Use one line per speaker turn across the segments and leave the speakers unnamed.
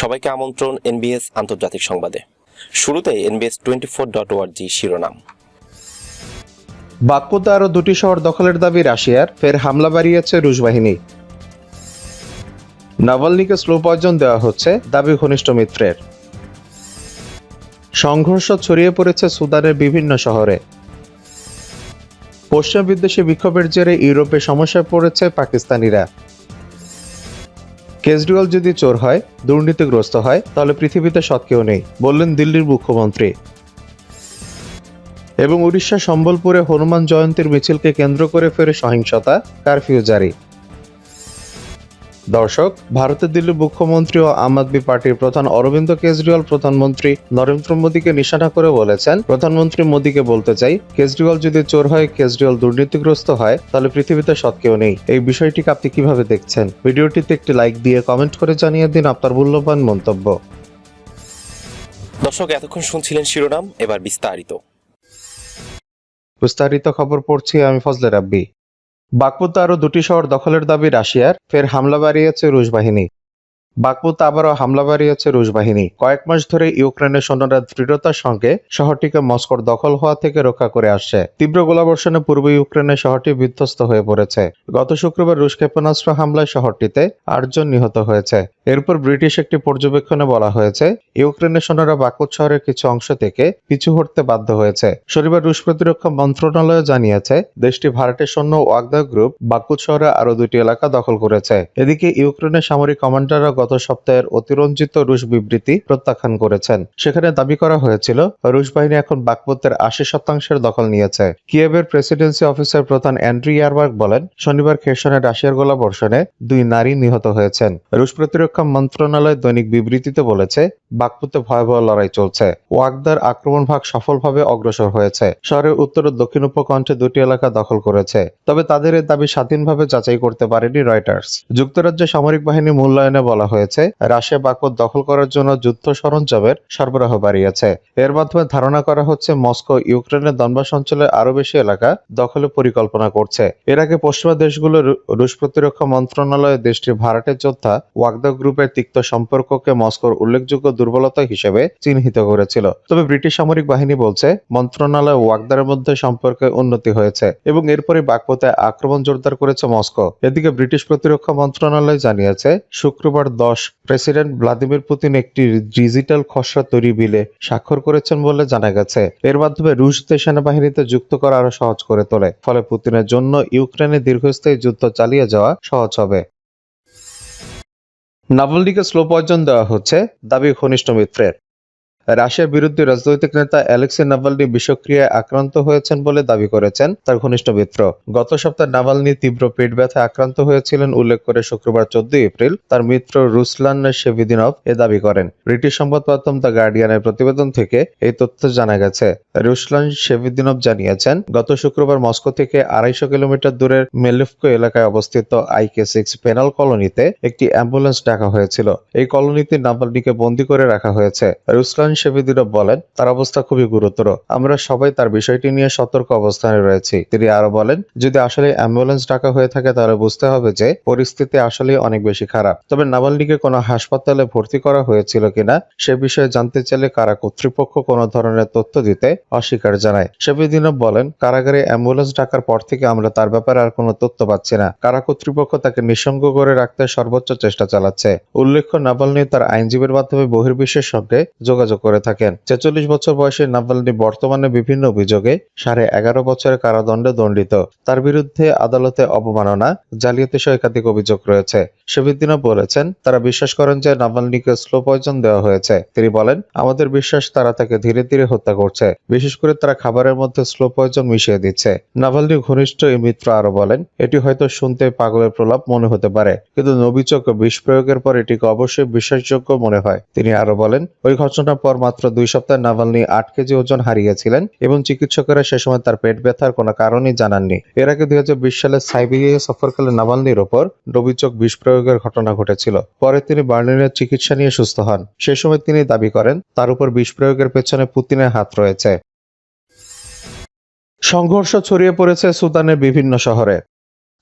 সবাইকে আমন্ত্রণ এনবিএস আন্তর্জাতিক সংবাদে। শুরুতে এনবিএস টোয়েন্টি ফোর ডট শিরোনাম।
বাগপুতে আরও দুটি শহর দখলের দাবি রাশিয়ার, ফের হামলা বাড়িয়েছে রুশ বাহিনী। নাভালনিকে স্লো পয়জন দেওয়া হচ্ছে দাবি ঘনিষ্ঠ মিত্রের। সংঘর্ষ ছড়িয়ে পড়েছে সুদানের বিভিন্ন শহরে। পশ্চিম বিদ্বেষী বিক্ষোভের জেরে ইউরোপে সমস্যায় পড়েছে পাকিস্তানিরা। কেজরিওয়াল যদি চোর হয়, দুর্নীতিগ্রস্ত হয়, তাহলে পৃথিবীতে সৎ কেউ নেই, বললেন দিল্লির মুখ্যমন্ত্রী। এবং উড়িষ্যা সম্বলপুরে হনুমান জয়ন্তীর মিছিলকে কেন্দ্র করে ফেরে সহিংসতা, কারফিউ জারি। দর্শক ভারতের দিল্লির মুখ্যমন্ত্রী ও আম আদমি পার্টির প্রধান অরবিন্দ কেজরিওয়াল প্রধানমন্ত্রী নরেন্দ্র মোদীকে নিশানা করে বলেছেন প্রধানমন্ত্রী মোদীকে বলতে চাই কেজরিওয়াল যদি চোর হয় কেজরিওয়াল দুর্নীতিগ্রস্ত হয় তাহলে পৃথিবীতে সৎ কেউ নেই। এই বিষয়টিকে আপনি কীভাবে দেখছেন? ভিডিওটিতে একটি লাইক দিয়ে কমেন্ট করে জানিয়ে দিন আপনার মূল্যবান মন্তব্য।
দর্শক এতক্ষণ শুনছিলেন শিরোনাম এবার বিস্তারিত।
বিস্তারিত খবর পড়ছি আমি ফজলে রাব্বি। বাগপুতে আরও দুটি শহর দখলের দাবি রাশিয়ার ফের হামলা বাড়িয়েছে রুশ বাহিনী। বাগপুতে আবারও হামলা বাড়িয়েছে রুশ বাহিনী। কয়েক মাস ধরে ইউক্রেনের সৈন্যরা দৃঢ়তার সঙ্গে শহরটিকে মস্কোর দখল হওয়া থেকে রক্ষা করে আসছে। তীব্র গোলাবর্ষণে পূর্ব ইউক্রেনের শহরটি বিধ্বস্ত হয়ে পড়েছে। গত শুক্রবার রুশ ক্ষেপণাস্ত্র হামলায় শহরটিতে আটজন নিহত হয়েছে। এরপর ব্রিটিশ একটি পর্যবেক্ষণে বলা হয়েছে, ইউক্রেনের সৈন্যরা বাকুত শহরের কিছু অংশ থেকে পিছু হটতে বাধ্য হয়েছে। শনিবার রুশ প্রতিরক্ষা মন্ত্রণালয় জানিয়েছে, দেশটি ভারতের সৈন্য ওয়াগদা গ্রুপ বাকুত শহরে আরও দুটি এলাকা দখল করেছে। এদিকে ইউক্রেনের সামরিক কমান্ডাররা গত সপ্তাহের অতিরঞ্জিত রুশ বিবৃতি প্রত্যাখ্যান করেছেন। সেখানে দাবি করা হয়েছিল, রুশ বাহিনী এখন বাকপুতের আশি শতাংশের দখল নিয়েছে। কিয়েভের প্রেসিডেন্সি অফিসার প্রধান অ্যান্ড্রি ইয়ারবার্গ বলেন, শনিবার খেরসনে রাশিয়ার গোলা বর্ষণে দুই নারী নিহত হয়েছেন। রুশ প্রতিরক্ষা মন্ত্রণালয় দৈনিক বিবৃতিতে বলেছে, বাকপুতে ভয়াবহ লড়াই চলছে। ওয়াগদার আক্রমণ ভাগ সফলভাবে অগ্রসর হয়েছে। শহরের উত্তর ও দক্ষিণ উপকণ্ঠে দুটি এলাকা দখল করেছে। তবে তাদের দাবি স্বাধীনভাবে যাচাই করতে পারেনি রয়টার্স। যুক্তরাজ্যের সামরিক বাহিনী মূল্যায়নে বলা হয়েছে, রাশিয়া বাকপত দখল করার জন্য যুদ্ধ সরঞ্জামের সরবরাহ বাড়িয়েছে। এর মাধ্যমে ধারণা করা হচ্ছে মস্কো ইউক্রেনের দনবাস অঞ্চলের আরও বেশি এলাকা দখলের পরিকল্পনা করছে। এর আগে পশ্চিমা দেশগুলো রুশ প্রতিরক্ষা মন্ত্রণালয় দেশটির ভাড়াটের যোদ্ধা ওয়াগদা গ্রুপের তিক্ত সম্পর্ককে মস্কোর উল্লেখযোগ্য দুর্বলতা হিসেবে চিহ্নিত করেছিল। তবে ব্রিটিশ সামরিক বাহিনী বলছে, মন্ত্রণালয় ওয়াগদারের মধ্যে সম্পর্কে উন্নতি হয়েছে এবং এরপরে বাকপতে আক্রমণ জোরদার করেছে মস্কো। এদিকে ব্রিটিশ প্রতিরক্ষা মন্ত্রণালয় জানিয়েছে, শুক্রবার দশ। প্রেসিডেন্ট ভ্লাদিমির পুতিন একটি ডিজিটাল খসড়া তৈরি বিলে স্বাক্ষর করেছেন বলে জানা গেছে। এর মাধ্যমে রুশদের সেনাবাহিনীতে যুক্ত করা আরও সহজ করে তোলে। ফলে পুতিনের জন্য ইউক্রেনে দীর্ঘস্থায়ী যুদ্ধ চালিয়ে যাওয়া সহজ হবে। নাভলনিকে স্লো পয়জন দেওয়া হচ্ছে। দাবি ঘনিষ্ঠ মিত্রের। রাশিয়ার বিরুদ্ধে রাজনৈতিক নেতা অ্যালেক্সি নাভালনি বিষক্রিয়ায় আক্রান্ত হয়েছেন বলে দাবি করেছেন তার ঘনিষ্ঠ মিত্র। গত সপ্তাহে নাভালনি তীব্র পেট ব্যথায় আক্রান্ত হয়েছিলেন উল্লেখ করে শুক্রবার চোদ্দই এপ্রিল তার মিত্র রুসলান শেভিদিনভ এ দাবি করেন। ব্রিটিশ সংবাদ মাধ্যম দ্য গার্ডিয়ানের প্রতিবেদন থেকে এই তথ্য জানা গেছে। রুসলান শেভিদিনভ জানিয়েছেন, গত শুক্রবার মস্কো থেকে আড়াইশো কিলোমিটার দূরের মেলিফকো এলাকায় অবস্থিত আইকে সিক্স পেনাল কলোনিতে একটি অ্যাম্বুলেন্স ডাকা হয়েছিল। এই কলোনিতে নাভালনিকে বন্দী করে রাখা হয়েছে। রুসলান শেভিদিনভ বলেন, তার অবস্থা খুবই গুরুতর। আমরা সবাই তার বিষয়টি নিয়ে সতর্ক অবস্থানে রয়েছি। তিনি আরও বলেন, যদি আসলে অ্যাম্বুলেন্স ডাকা হয়ে থাকে, তাহলে বুঝতে হবে যে পরিস্থিতি আসলে অনেক বেশি খারাপ। তবে নাভালনিকে কোনো হাসপাতালে ভর্তি করা হয়েছিল কিনা, সে বিষয়ে জানতে চাইলে কারা কর্তৃপক্ষ কোনো ধরনের তথ্য দিতে অস্বীকার জানায়। শেভিদিনভ বলেন, কারাগারে অ্যাম্বুলেন্স ডাকার পর থেকে আমরা তার ব্যাপারে আর কোনো তথ্য পাচ্ছি না। কারা কর্তৃপক্ষ তাকে নিঃসঙ্গ করে রাখতে সর্বোচ্চ চেষ্টা চালাচ্ছে। উল্লেখ্য নাভালনি তার আইনজীবীর মাধ্যমে বহির্বিশ্বের সঙ্গে যোগাযোগ করে থাকেন। ছেচল্লিশ বছর বয়সে নাভালনি বর্তমানে বিভিন্ন অভিযোগে সাড়ে এগারো বছরের কারাদণ্ডে দণ্ডিত। তার বিরুদ্ধে আদালতে অবমাননা, জালিয়াতি সহ একাধিক অভিযোগ রয়েছে। শেভিদিনও বলেছেন, তারা বিশ্বাস করেন যে নাভালনিকে স্লো পয়জন দেওয়া হয়েছে। তিনি বলেন, আমাদের বিশ্বাস তারা তাকে ধীরে ধীরে হত্যা করছে। বিশেষ করে তারা খাবারের মধ্যে স্লো পয়জন মিশিয়ে দিচ্ছে। নাভালনি ঘনিষ্ঠ এই মিত্র আরও বলেন, এটি হয়তো শুনতে পাগলের প্রলাপ মনে হতে পারে, কিন্তু নবিচক বিষ প্রয়োগের পর এটিকে অবশ্যই বিশ্বাসযোগ্য মনে হয়। তিনি আরও বলেন, ওই ঘটনার পর মাত্র দুই সপ্তাহে নাভালনি আট কেজি ওজন হারিয়েছিলেন এবং চিকিৎসকেরা সে সময় তার পেট ব্যথার কোনো কারণই জানাননি। এর আগে দুই সালে সাইবেরিয়া সফরকালে নাভালনির ওপর নবিচক বিষ প্রয়োগের ঘটনা ঘটেছিল। পরে তিনি বার্লিনের চিকিৎসা নিয়ে সুস্থ হন। সে সময় তিনি দাবি করেন, তার উপর বিষ প্রয়োগের পেছনে পুতিনের হাত রয়েছে। সংঘর্ষ ছড়িয়ে পড়েছে সুদানের বিভিন্ন শহরে।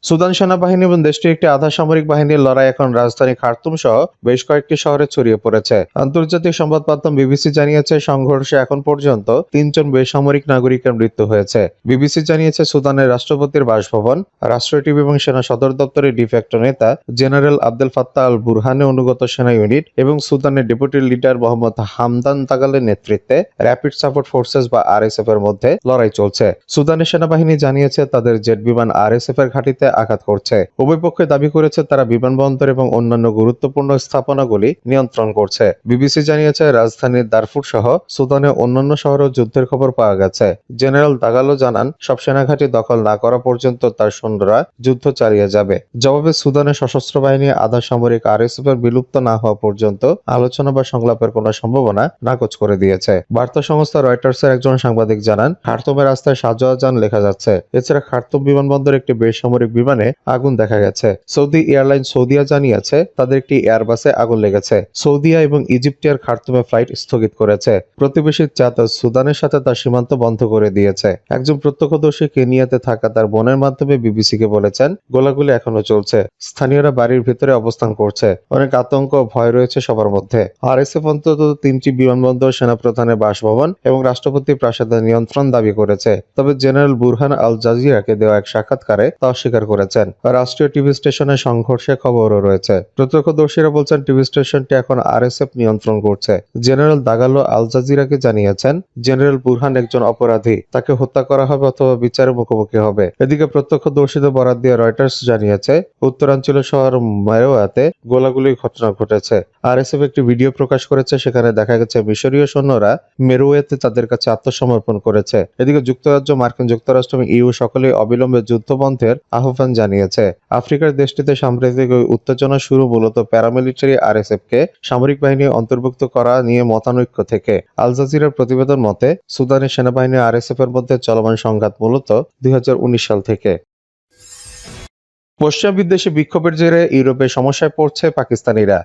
সুদান সেনাবাহিনী এবং দেশটির একটি আধা সামরিক বাহিনীর লড়াই এখন রাজধানী খার্তুম সহ বেশ কয়েকটি শহরে ছড়িয়ে পড়েছে। আন্তর্জাতিক সংবাদ মাধ্যম বিবিসি জানিয়েছে, সংঘর্ষে এখন পর্যন্ত তিনজন বেসামরিক নাগরিকের মৃত্যু হয়েছে। বিবিসি জানিয়েছে, সুদানের রাষ্ট্রপতির বাসভবন, রাষ্ট্রীয় টিভি এবং সেনা সদর দপ্তরের ডিফেক্টো নেতা জেনারেল আব্দুল ফাত্তাহ আল বুরহানে অনুগত সেনা ইউনিট এবং সুদানের ডেপুটি লিডার মোহাম্মদ হামদান তাগালের নেতৃত্বে র্যাপিড সাপোর্ট ফোর্সেস বা আরএসএফ এর মধ্যে লড়াই চলছে। সুদানের সেনাবাহিনী জানিয়েছে, তাদের জেট বিমান আরএসএফ এর ঘাঁটিতে আঘাত করছে। উভয় পক্ষে দাবি করেছে তারা বিমানবন্দর এবং অন্যান্য গুরুত্বপূর্ণ স্থাপনাগুলি নিয়ন্ত্রণ করছে। বিবিসি জানিয়েছে, রাজধানীর দারফুর সহ সুদানের অন্যান্য শহরেও যুদ্ধের খবর পাওয়া গেছে। জেনারেল দাগালো জানান, সব সেনাঘাঁটি দখল না করা পর্যন্ত তার সৈন্যরা যুদ্ধ চালিয়ে যাবে। জবাবে সুদানের সশস্ত্র বাহিনী আধা সামরিক আরএসএফ এর বিলুপ্ত না হওয়া পর্যন্ত আলোচনা বা সংলাপের কোনো সম্ভাবনা নাকচ করে দিয়েছে। বার্তা সংস্থা রয়টার্সের একজন সাংবাদিক জানান, খার্তুমের রাস্তায় যান লেখা যাচ্ছে। এছাড়া খার্তুম বিমানবন্দর একটি বেসামরিক বিমানে আগুন দেখা গেছে। সৌদি এয়ারলাইন সৌদিয়া জানিয়েছে, তাদের একটি এয়ারবাসে আগুন লেগেছে। সৌদিয়া এবং ইজিপ্ট এয়ার খার্তুমে ফ্লাইট স্থগিত করেছে। প্রতিবেশী চাঁদ সুদানের সাথে তার সীমান্ত বন্ধ করে দিয়েছে। একজন প্রত্যক্ষদর্শী কেনিয়াতে থাকা তার বোনের মাধ্যমে বিবিসিকে বলেছেন, গোলাগুলি এখনও চলছে। স্থানীয়রা বাড়ির ভিতরে অবস্থান করছে। অনেক আতঙ্ক ভয় রয়েছে সবার মধ্যে। আরএসএফ অন্তত তিনটি বিমানবন্দর, সেনাপ্রধানের বাসভবন এবং রাষ্ট্রপতি প্রাসাদের নিয়ন্ত্রণ দাবি করেছে। তবে জেনারেল বুরহান আল জাজিরাকে দেওয়া এক সাক্ষাৎকারে তা অস্বীকার করেছেন। রাষ্ট্রীয় টিভি স্টেশনে সংঘর্ষের খবরও রয়েছে। প্রত্যক্ষদর্শীরা বলছেন, টিভি স্টেশনটি এখন আরএসএফ নিয়ন্ত্রণ করছে। জেনারেল দাগালো আল জাজিরাকে জানিয়েছেন, জেনারেল বুরহান একজন অপরাধী। তাকে হত্যা করা হবে অথবা বিচারের মুখোমুখি হবে। এদিকে প্রত্যক্ষদর্শীদের বরাদ দিয়ে রয়টার্স জানিয়েছে, উত্তরাঞ্চল শহর মেরোয়াতে গোলাগুলির ঘটনা ঘটেছে। আরএসএফ একটি ভিডিও প্রকাশ করেছে, সেখানে দেখা গেছে, মিশরীয় সৈন্যরা মেরুয়েতে তাদের কাছে আত্মসমর্পণ করেছে। এদিকে যুক্তরাজ্য, মার্কিন যুক্তরাষ্ট্র এবং ইউ সকলে অবিলম্বে যুদ্ধ বন্ধের আহ্বান জানিয়েছে। আফ্রিকার দেশটিতে সাম্প্রতিক ওই উত্তেজনা শুরু মূলত প্যারামিলিটারি আরএসএফ কে সামরিক বাহিনী অন্তর্ভুক্ত করা নিয়ে মতানৈক্য থেকে। আল জাজিরার প্রতিবেদন মতে, সুদানের সেনাবাহিনী আরএসএফ এর মধ্যে চলমান সংঘাত মূলত দুই হাজার উনিশ সাল থেকে। পশ্চিম বিদ্বেষী বিক্ষোভের জেরে ইউরোপে সমস্যায় পড়ছে পাকিস্তানিরা।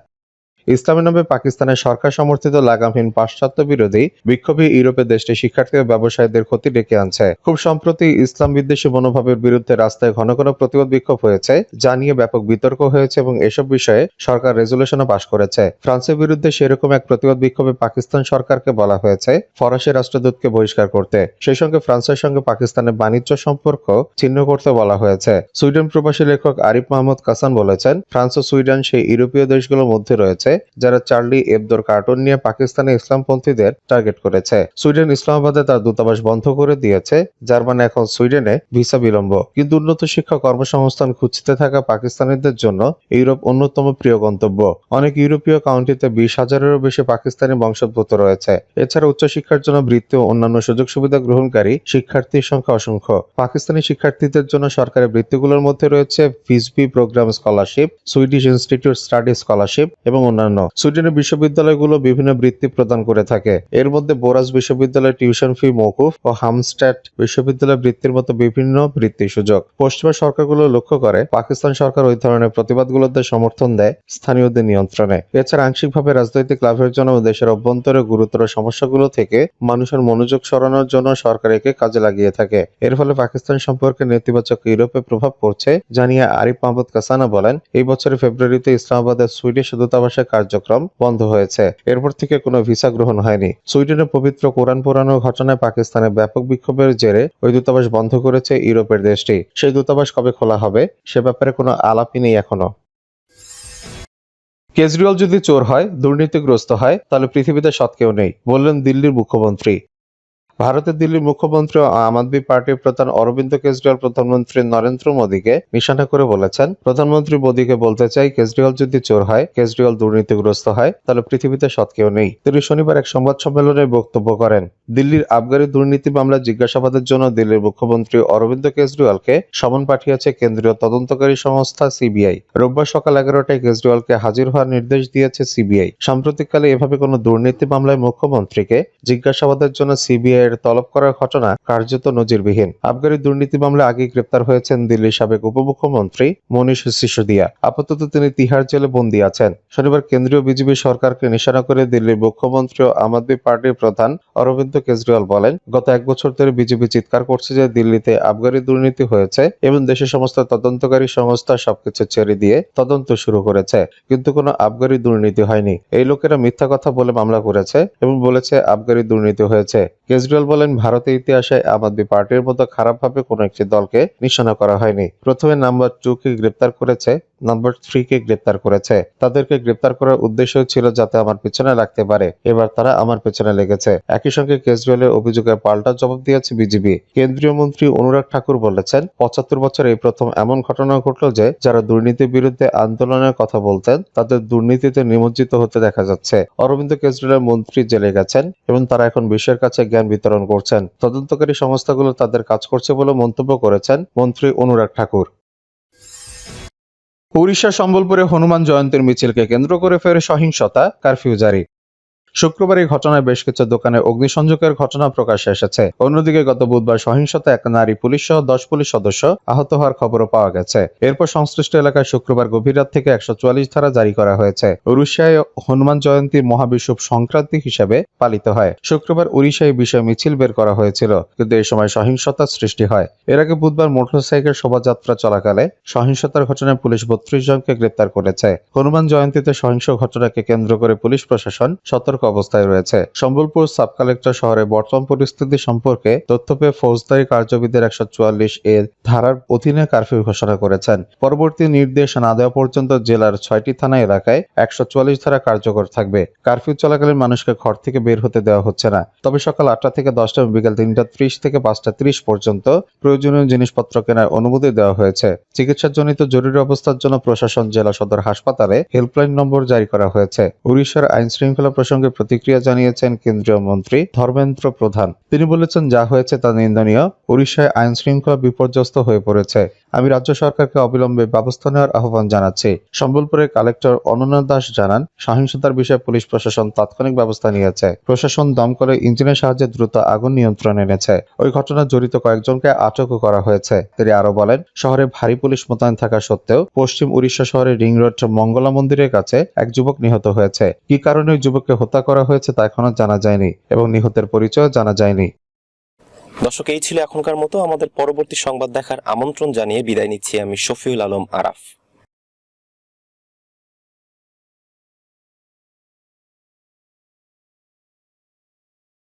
ইসলামের নামে পাকিস্তানের সরকার সমর্থিত লাগামহীন পাশ্চাত্য বিরোধী বিক্ষোভী ইউরোপের দেশটি শিক্ষার্থী ও ব্যবসায়ীদের ক্ষতি ডেকে আনছে। খুব সম্প্রতি ইসলাম বিদ্বেষী মনোভাবের বিরুদ্ধে রাস্তায় ঘন ঘন প্রতিবাদ বিক্ষোভ হয়েছে, যা নিয়ে ব্যাপক বিতর্ক হয়েছে এবং এসব বিষয়ে সরকার রেজুলেশনও পাশ করেছে। ফ্রান্সের বিরুদ্ধে সেরকম এক প্রতিবাদ বিক্ষোভে পাকিস্তান সরকারকে বলা হয়েছে, ফরাসি রাষ্ট্রদূতকে বহিষ্কার করতে। সেই সঙ্গে ফ্রান্সের সঙ্গে পাকিস্তানের বাণিজ্য সম্পর্ক ছিন্ন করতে বলা হয়েছে। সুইডেন প্রবাসী লেখক আরিফ মাহমুদ কাসান বলেছেন, ফ্রান্স ও সুইডেন সেই ইউরোপীয় দেশগুলোর মধ্যে রয়েছে যারা চার্লি এবদোর কার্টুন নিয়ে পাকিস্তানে ইসলামপন্থীদের টার্গেট করেছে। সুইডেন ইসলামাবাদে তার দূতাবাস বন্ধ করে দিয়েছে। যার মানে এখন সুইডেনে ভিসা বিলম্ব। কিন্তু উন্নত শিক্ষা কর্মসংস্থান খুঁজতে থাকা পাকিস্তানিদের জন্য ইউরোপ অন্যতম প্রিয় গন্তব্য। অনেক ইউরোপীয় কাউন্টিতে বিশ হাজারেরও বেশি পাকিস্তানি বংশোদ্ভূত রয়েছে। এছাড়া উচ্চশিক্ষার জন্য বৃত্তি ও অন্যান্য সুযোগ সুবিধা গ্রহণকারী শিক্ষার্থীর সংখ্যা অসংখ্য। পাকিস্তানি শিক্ষার্থীদের জন্য সরকারি বৃত্তিগুলোর মধ্যে রয়েছে ফিসবি program scholarship, Swedish Institute study scholarship এবং অন্যান্য সুইডেনের বিশ্ববিদ্যালয়গুলো বিভিন্ন বৃত্তি প্রদান করে থাকে। এর মধ্যে বোরাস বিশ্ববিদ্যালয়ের টিউশন ফি মৌকুফ ও হামস্ট্যাট বিশ্ববিদ্যালয় বৃত্তির মতো বিভিন্ন বৃত্তি সুযোগ। পশ্চিমা সরকারগুলো লক্ষ্য করে, পাকিস্তান সরকার ওই ধরনের প্রতিবাদগুলোতে সমর্থন দেয় স্থানীয়দের নিয়ন্ত্রণে। এছাড়া আংশিকভাবে রাজনৈতিক লাভের জন্য দেশের অভ্যন্তরে গুরুতর সমস্যাগুলো থেকে মানুষের মনোযোগ সরানোর জন্য সরকার একে কাজে লাগিয়ে থাকে। এর ফলে পাকিস্তান সম্পর্কে নেতিবাচক ইউরোপে প্রভাব পড়ছে, জানিয়ে আরিফ মাহমুদ কাসানা বলেন, এই বছরের ফেব্রুয়ারিতে ইসলামাবাদের সুইডিশ দূতাবাসের কার্যক্রম বন্ধ হয়েছে। এরপর থেকে কোনো ভিসা গ্রহণ হয়নি। সুইডেনের পবিত্র কোরআন পোড়ানোর ঘটনায় পাকিস্তানে ব্যাপক বিক্ষোভের জেরে ওই দূতাবাস বন্ধ করেছে ইউরোপের দেশটি। সেই দূতাবাস কবে খোলা হবে, সে ব্যাপারে কোনো আলাপই নেই এখনও। কেজরিওয়াল যদি চোর হয়, দুর্নীতিগ্রস্ত হয়, তাহলে পৃথিবীতে সৎ কেউ নেই, বললেন দিল্লির মুখ্যমন্ত্রী। ভারতের দিল্লির মুখ্যমন্ত্রী আম আদমি পার্টির প্রধান অরবিন্দ কেজরিওয়াল প্রধানমন্ত্রী নরেন্দ্র মোদীকে নিশানা করে বলেছেন, প্রধানমন্ত্রী মোদীকে বলতে চাই কেজরিওয়াল যদি চোর হয়, কেজরিওয়াল দুর্নীতিগ্রস্ত হয়, তাহলে পৃথিবীতে সৎ কেউ নেই। তিনি শনিবার এক সংবাদ সম্মেলনে বক্তব্য করেন, দিল্লির আবগারি দুর্নীতি মামলা জিজ্ঞাসাবাদের জন্য দিল্লির মুখ্যমন্ত্রী অরবিন্দ কেজরিওয়ালকে সমন পাঠিয়েছে কেন্দ্রীয় তদন্তকারী সংস্থা সিবিআই। রোববার সকাল এগারোটায় কেজরিওয়ালকে হাজির হওয়ার নির্দেশ দিয়েছে সিবিআই। সাম্প্রতিককালে এভাবে কোনো দুর্নীতি মামলায় মুখ্যমন্ত্রীকে জিজ্ঞাসাবাদের জন্য সিবিআই এর তলব করার ঘটনা কার্যত নজিরবিহীন। আবগারি দুর্নীতি মামলায় আগে গ্রেপ্তার হয়েছেন দিল্লির সাবেক উপমুখ্যমন্ত্রী মনীষ সিসোদিয়া। আপাতত তিনি তিহার জেলে বন্দী আছেন। শনিবার কেন্দ্রীয় বিজেপি সরকারকে নিশানা করে দিল্লির মুখ্যমন্ত্রী ও আম আদমি পার্টির প্রধান অরবিন্দ কেজরিওয়াল বলেন, গত এক বছর ধরে বিজেপি চিৎকার করছে যে দিল্লিতে আবগারি দুর্নীতি হয়েছে এবং দেশের সমস্ত তদন্তকারী সংস্থা সবকিছু ছেড়ে দিয়ে তদন্ত শুরু করেছে। কিন্তু কোনো আবগারি দুর্নীতি হয়নি। এই লোকেরা মিথ্যা কথা বলে মামলা করেছে এবং বলেছে আবগারি দুর্নীতি হয়েছে। কেজরিওয়াল বলেন, ভারতের ইতিহাসে আম আদমি পার্টির মতো খারাপভাবে কোনো একটি দলকে নিশানা করা হয়নি। প্রথমে নাম্বার টু কে গ্রেপ্তার করেছে, নাম্বার থ্রি কে গ্রেপ্তার করেছে। তাদেরকে গ্রেপ্তার করার উদ্দেশ্য ছিল যাতে আমার পিছনে লাগতে পারে। এবার তারা আমার পেছনে লেগেছে। একই সঙ্গে কেজরিওয়ালের অভিযোগের পাল্টা জবাব দিয়েছে বিজেপি কেন্দ্রীয় মন্ত্রী অনুরাগ ঠাকুর বলেছেন, পঁচাত্তর বছর এই প্রথম এমন ঘটনা ঘটলো যে, যারা দুর্নীতির বিরুদ্ধে আন্দোলনের কথা বলতেন, তাদের দুর্নীতিতে নিমজ্জিত হতে দেখা যাচ্ছে। অরবিন্দ কেজরিওয়ালের মন্ত্রী জেলে গেছেন এবং তারা এখন বিশ্বের কাছে জ্ঞান বিতরণ করছেন। তদন্তকারী সংস্থাগুলো তাদের কাজ করছে বলে মন্তব্য করেছেন মন্ত্রী অনুরাগ ঠাকুর। উড়িষ্যা সম্বলপুরে হনুমান জয়ন্তীর মিছিলকে কেন্দ্র করে ফের সহিংসতা, কারফিউ জারি। শুক্রবার এই ঘটনায় বেশ কিছু দোকানে অগ্নিসংযোগের ঘটনা প্রকাশ্যে এসেছে। অন্যদিকে গত বুধবার সহিংসতা এক নারী পুলিশ সহ দশ পুলিশ সদস্য আহত হওয়ার খবরও পাওয়া গেছে। এরপর সংশ্লিষ্ট এলাকায় শুক্রবার গভীর রাত থেকে একশো চুয়াল্লিশ ধারা জারি করা হয়েছে। উড়িষ্যায় হনুমান জয়ন্তী মহাবিষুব সংক্রান্তি হিসেবে পালিত হয়। শুক্রবার উড়িষ্যায় বিষয়ে মিছিল বের করা হয়েছিল, কিন্তু এই সময় সহিংসতার সৃষ্টি হয়। এর আগে বুধবার মোটরসাইকেল শোভাযাত্রা চলাকালে সহিংসতার ঘটনায় পুলিশ বত্রিশ জনকে গ্রেপ্তার করেছে। হনুমান জয়ন্তীতে সহিংস ঘটনাকে কেন্দ্র করে পুলিশ প্রশাসন সতর্ক অবস্থায় রয়েছে। সম্বলপুর সাব কালেক্টর শহরে বর্তমান পরিস্থিতি সম্পর্কে তথ্য পেয়ে ফৌজদারি কার্যবিধির একশো চুয়াল্লিশ এর ধারার অধীনে কারফিউ ঘোষণা করেছেন। পরবর্তী নির্দেশ না দেওয়া পর্যন্ত জেলার ছয়টি থানা এলাকায় একশো চুয়াল্লিশ ধারা কার্যকর থাকবে। কারফিউ চলাকালীন মানুষকে ঘর থেকে বের হতে দেওয়া হচ্ছে না। তবে সকাল আটটা থেকে দশটা এবং বিকাল তিনটা ত্রিশ থেকে পাঁচটা ত্রিশ পর্যন্ত প্রয়োজনীয় জিনিসপত্র কেনার অনুমতি দেওয়া হয়েছে। চিকিৎসাজনিত জরুরি অবস্থার জন্য প্রশাসন, জেলা সদর হাসপাতালে হেল্পলাইন নম্বর জারি করা হয়েছে। উড়িষ্যার আইন শৃঙ্খলা প্রসঙ্গে প্রতিক্রিয়া জানিয়েছেন কেন্দ্রীয় মন্ত্রী ধর্মেন্দ্র প্রধান। তিনি বলেছেন, যা হয়েছে তা নিন্দনীয়। উড়িষ্যায় আইন শৃঙ্খলা বিপর্যস্ত হয়ে পড়েছে। আমি রাজ্য সরকারকে অবিলম্বে ব্যবস্থা নেওয়ার আহ্বান জানাচ্ছি। সম্বলপুরের কালেক্টর অনন্য দাস জানান, সহিংসতার বিষয়ে পুলিশ প্রশাসন তাৎক্ষণিক ব্যবস্থা নিয়েছে। প্রশাসন দমকলে ইঞ্জিনের সাহায্যে দ্রুত আগুন নিয়ন্ত্রণে এনেছে। ওই ঘটনায় জড়িত কয়েকজনকে আটকও করা হয়েছে। তিনি আরও বলেন, শহরে ভারী পুলিশ মোতায়েন থাকা সত্ত্বেও পশ্চিম উড়িষ্যা শহরের রিং রোড মঙ্গলা মন্দিরের কাছে এক যুবক নিহত হয়েছে। কি কারণে যুবককে হত্যা করা হয়েছে তা এখনও জানা যায়নি এবং নিহতের পরিচয় জানা যায়নি।
দর্শক, এই ছিল এখনকার মতো। আমাদের পরবর্তী সংবাদ দেখার আমন্ত্রণ জানিয়ে বিদায় নিচ্ছি আমি শফিউল আলম আরাফ।